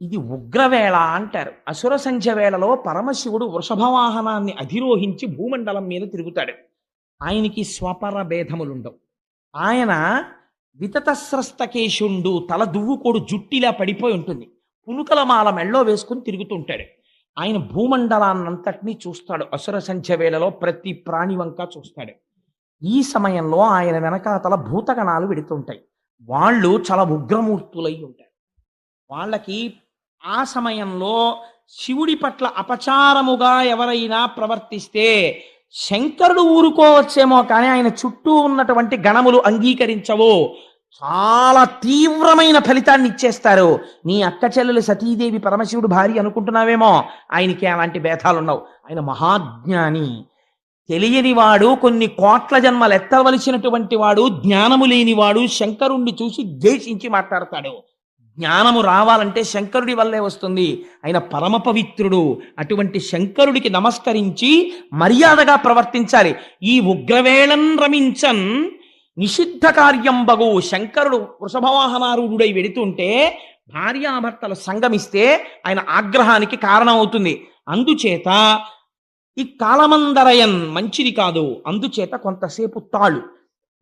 ఇది ఉగ్రవేళ అంటారు. అసుర సంధ్య వేళలో పరమశివుడు వృషభవాహనాన్ని అధిరోహించి భూమండలం మీద తిరుగుతాడు. ఆయనకి స్వపర భేదములుండవు. ఆయన వితతస్రస్తకేశుండు తల దువ్వుకోడు జుట్టిలా పడిపోయి ఉంటుంది. పునుకల మాల మెళ్ళో వేసుకుని తిరుగుతుంటాడు. ఆయన భూమండలాన్నంతటినీ చూస్తాడు. అసుర సంధ్య వేళలో ప్రతి ప్రాణి వంక చూస్తాడు. ఈ సమయంలో ఆయన వెనకాతల భూతగణాలు వెడుతుంటాయి. వాళ్ళు చాలా ఉగ్రమూర్తులై ఉంటారు. వాళ్ళకి ఆ సమయంలో శివుడి పట్ల అపచారముగా ఎవరైనా ప్రవర్తిస్తే శంకరుడు ఊరుకోవచ్చేమో కానీ ఆయన చుట్టూ ఉన్నటువంటి గణములు అంగీకరించవు. చాలా తీవ్రమైన ఫలితాన్ని ఇచ్చేస్తారు. నీ అక్క చెల్లెలు సతీదేవి పరమశివుడు భార్య అనుకుంటున్నావేమో? ఆయనకి అలాంటి భేదాలున్నావు. ఆయన మహాజ్ఞాని. తెలియని వాడు కొన్ని కోట్ల జన్మలు ఎత్తవలసినటువంటి వాడు జ్ఞానము లేనివాడు శంకరుణ్ణి చూసి ద్వేషించి మాట్లాడతాడు. జ్ఞానము రావాలంటే శంకరుడి వల్లే వస్తుంది. ఆయన పరమ పవిత్రుడు అటువంటి శంకరుడికి నమస్కరించి మర్యాదగా ప్రవర్తించాలి. ఈ ఉగ్రవేళన్ రమించన్ నిషిద్ధ కార్యం బగు శంకరుడు వృషభవాహనారూఢుడై వెడుతుంటే భార్యాభర్తలు సంగమిస్తే ఆయన ఆగ్రహానికి కారణం అవుతుంది అందుచేత ఈ కాలమందరయన్ మంచిది కాదు. అందుచేత కొంతసేపు తాళు.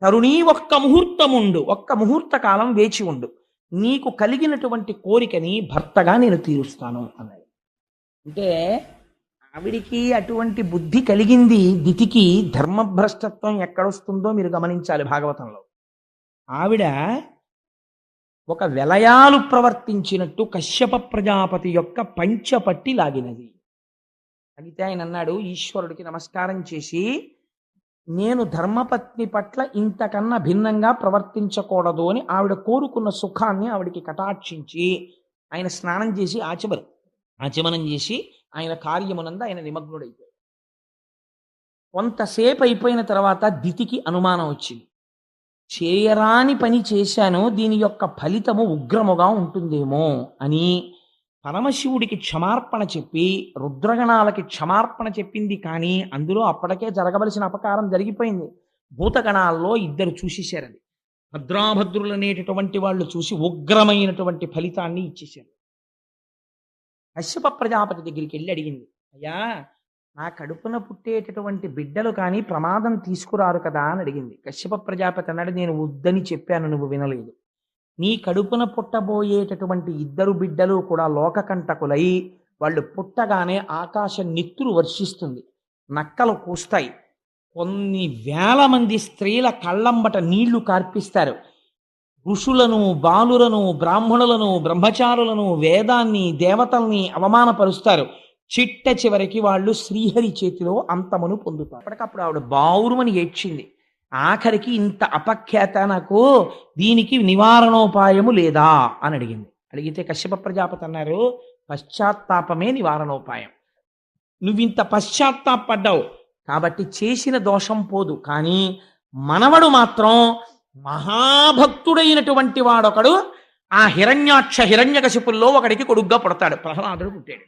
తరుణీ ఒక్క ముహూర్తముండు ఒక్క ముహూర్త కాలం వేచి ఉండు. నీకు కలిగినటువంటి కోరికని భర్తగా నేను తీరుస్తాను అన్నాడు. అంటే ఆవిడికి అటువంటి బుద్ధి కలిగింది దితికి ధర్మభ్రష్టత్వం ఎక్కడొస్తుందో మీరు గమనించాలి భాగవతంలో. ఆవిడ ఒక వెలయాలు ప్రవర్తించినట్టు కశ్యప ప్రజాపతి యొక్క పంచపట్టి లాగినది. అయితే ఆయన అన్నాడు ఈశ్వరుడికి నమస్కారం చేసి నేను ధర్మపత్ని పట్ల ఇంతకన్నా భిన్నంగా ప్రవర్తించకూడదు అని ఆవిడ కోరుకున్న సుఖాన్ని ఆవిడికి కటాక్షించి ఆయన స్నానం చేసి ఆచమనం ఆచమనం చేసి ఆయన కార్యమునందు ఆయన నిమగ్నుడైపోయాడు. కొంతసేపు అయిపోయిన తర్వాత దితికి అనుమానం వచ్చింది. చేయరాని పని చేశాను దీని యొక్క ఫలితము ఉగ్రముగా ఉంటుందేమో అని పరమశివుడికి క్షమార్పణ చెప్పి రుద్రగణాలకి క్షమార్పణ చెప్పింది కానీ అందులో అప్పటికే జరగవలసిన అపకారం జరిగిపోయింది. భూతగణాల్లో ఇద్దరు చూసేశారది. భద్రాభద్రులు అనేటటువంటి వాళ్ళు చూసి ఉగ్రమైనటువంటి ఫలితాన్ని ఇచ్చేశారు. కశ్యప ప్రజాపతి దగ్గరికి వెళ్ళి అడిగింది అయ్యా నా కడుపున పుట్టేటటువంటి బిడ్డలు కానీ ప్రమాదం తీసుకురారు కదా అని అడిగింది. కశ్యప ప్రజాపతి అన్నాడు నేను వద్దని చెప్పాను నువ్వు వినలేదు. నీ కడుపున పుట్టబోయేటటువంటి ఇద్దరు బిడ్డలు కూడా లోకకంటకులై వాళ్ళు పుట్టగానే ఆకాశం నిత్తులు వర్షిస్తుంది. నక్కలు కూస్తాయి కొన్ని వేల మంది స్త్రీల కళ్ళంబట నీళ్ళు కార్పిస్తారు. ఋషులను బాలులను బ్రాహ్మణులను బ్రహ్మచారులను వేదాన్ని దేవతల్ని అవమానపరుస్తారు. చిట్ట చివరికి వాళ్ళు శ్రీహరి చేతిలో అంతమును పొందుతారు. అప్పటికప్పుడు ఆవిడ బావురుమని ఏడ్చింది. ఆఖరికి ఇంత అపఖ్యాత నాకు దీనికి నివారణోపాయము లేదా అని అడిగింది. అడిగితే కశ్యప ప్రజాపతి అన్నారు పశ్చాత్తాపమే నివారణోపాయం. నువ్వింత పశ్చాత్తాపడ్డావు కాబట్టి చేసిన దోషం పోదు. కానీ మనవడు మాత్రం మహాభక్తుడైనటువంటి వాడొకడు. ఆ హిరణ్యాక్ష హిరణ్యకశిపుల్లో ఒకడికి కొడుగ్గా పుడతాడు. ప్రహ్లాదుడు పుట్టాడు.